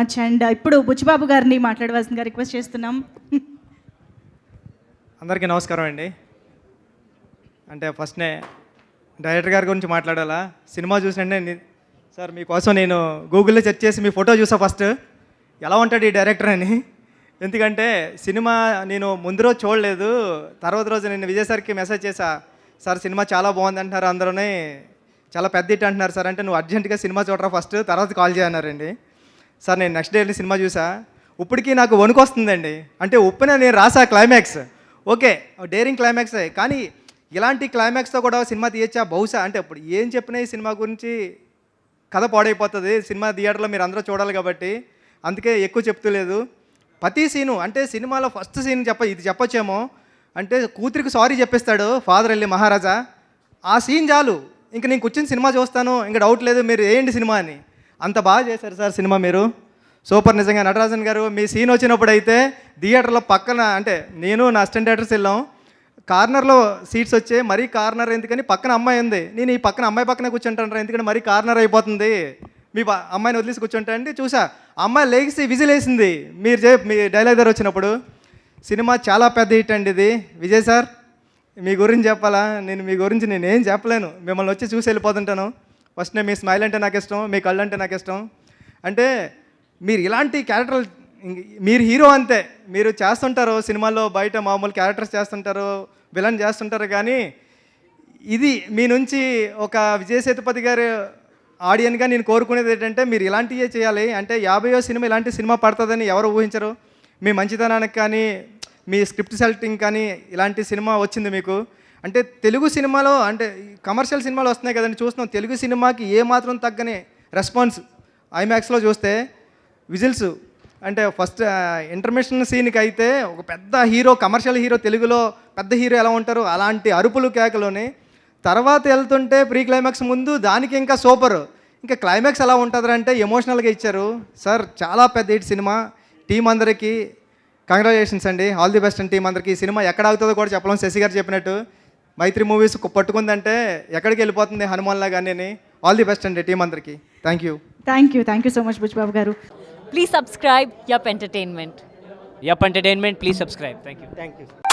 And uh, ఇప్పుడు బుచ్చిబాబు గారిని మాట్లాడవలసిందిగా రిక్వెస్ట్ చేస్తున్నాం. అందరికీ నమస్కారం అండి. అంటే ఫస్ట్నే డైరెక్టర్ గారి గురించి మాట్లాడాలా? సినిమా చూసినంటే సార్ మీకోసం నేను గూగుల్లో సెర్చ్ చేసి మీ ఫోటో చూసా ఫస్ట్. ఎలా ఉంటాడు ఈ డైరెక్టర్ అని? ఎందుకంటే సినిమా నేను ముందు రోజు చూడలేదు. తర్వాత రోజు నేను విజయసార్కి మెసేజ్ చేశా. సార్ సినిమా చాలా బాగుంది అంటున్నారు అందరూనే. చాలా పెద్ద ఇట్ అంటున్నారు సార్. అంటే నువ్వు అర్జెంటుగా సినిమా చూడరా ఫస్ట్. తర్వాత కాల్ చేయన్నారండి సార్ నేను నెక్స్ట్ డే వెళ్ళి సినిమా చూసా. ఇప్పటికీ నాకు వణుకు వస్తుందండి అంటే ఉప్పున నేను రాసా క్లైమాక్స్ ఓకే డేరింగ్ క్లైమాక్స్ కానీ ఇలాంటి క్లైమాక్స్తో కూడా సినిమా తీయచ్చా? బహుశా అంటే ఇప్పుడు ఏం చెప్పినా ఈ సినిమా గురించి కథ పాడైపోతుంది. సినిమా థియేటర్లో మీరు అందరూ చూడాలి కాబట్టి అందుకే ఎక్కువ చెప్తలేదు ప్రతి సీను అంటే సినిమాలో ఫస్ట్ సీన్ చెప్ప ఇది చెప్పొచ్చేమో. అంటే కూతురికి సారీ చెప్పేస్తాడు ఫాదర్ వెళ్ళి మహారాజా. ఆ సీన్ చాలు. ఇంక నేను కూర్చొని సినిమా చూస్తాను. ఇంకా డౌట్ లేదు. మీరు వేయండి సినిమా అని. అంత బాగా చేశారు సార్ సినిమా మీరు. సూపర్ నిజంగా నటరాజన్ గారు మీ సీన్ వచ్చినప్పుడు అయితే థియేటర్లో పక్కన అంటే నేను నా అసిస్టెంట్ డైరెక్టర్స్ వెళ్ళాం. కార్నర్లో సీట్స్ వచ్చాయి మరీ కార్నర్ ఎందుకని పక్కన అమ్మాయి ఉంది. నేను ఈ పక్కన అమ్మాయి పక్కనే కూర్చుంటాను ఎందుకంటే మరీ కార్నర్ అయిపోతుంది. మీ అమ్మాయిని వదిలేసి కూర్చుంటా అండి చూసా అమ్మాయి లేచి విజిల్ వేసింది. మీరు చే మీ డైలాగ్ దగ్గర వచ్చినప్పుడు. సినిమా చాలా పెద్ద హిట్ అండి ఇది. విజయ్ సార్ మీ గురించి చెప్పాలా? నేను మీ గురించి నేను ఏం చెప్పలేను. మిమ్మల్ని వచ్చి చూసి వెళ్ళిపోతుంటాను. ఫస్ట్ నేను మీ స్మైల్ అంటే నాకు ఇష్టం మీ కళ్ళు అంటే నాకు ఇష్టం. అంటే మీరు ఇలాంటి క్యారెక్టర్ మీరు హీరో అంతే. మీరు చేస్తుంటారు సినిమాల్లో బయట మామూలు క్యారెక్టర్స్ చేస్తుంటారు విలన్ చేస్తుంటారు కానీ ఇది మీ నుంచి ఒక విజయసేతుపతి సేతుపతి గారు ఆడియన్గా నేను కోరుకునేది ఏంటంటే మీరు ఇలాంటివే చేయాలి. అంటే యాభైయో సినిమా ఇలాంటి సినిమా పడుతుందని ఎవరు ఊహించరు. మీ మంచితనానికి కానీ మీ స్క్రిప్ట్ సెలెక్టింగ్ కానీ ఇలాంటి సినిమా వచ్చింది మీకు. అంటే తెలుగు సినిమాలో అంటే కమర్షియల్ సినిమాలు వస్తున్నాయి కదండి చూస్తున్నాం. తెలుగు సినిమాకి ఏ మాత్రం తగ్గని రెస్పాన్స్ ఐమాక్స్లో చూస్తే విజిల్స్ అంటే ఫస్ట్ ఇంటర్మిషన్ సీన్కి అయితే ఒక పెద్ద హీరో కమర్షియల్ హీరో తెలుగులో పెద్ద హీరో ఎలా ఉంటారు అలాంటి అరుపులు కేకలోని. తర్వాత వెళ్తుంటే ప్రీ క్లైమాక్స్ ముందు దానికి ఇంకా సూపర్. ఇంకా క్లైమాక్స్ ఎలా ఉంటుందంటే అంటే ఎమోషనల్గా ఇచ్చారు. సార్ చాలా పెద్ద హిట్ సినిమా. టీం అందరికీ కంగ్రాచులేషన్స్ అండి. All the best and team అందరికీ. ఈ సినిమా ఎక్కడ అవుతుందో కూడా చెప్పలేం. శశి గారు చెప్పినట్టు. మైత్రి మూవీస్ పట్టుకుందంటే ఎక్కడికి వెళ్ళిపోతుంది హనుమాన్ హనుమాన్లా గానీ ఆల్ ది బెస్ట్ అండి టీం అందరికి. Thank you thank you thank you so much Bhujbabu గారు. Please subscribe Yup entertainment Yup entertainment please subscribe thank you thank you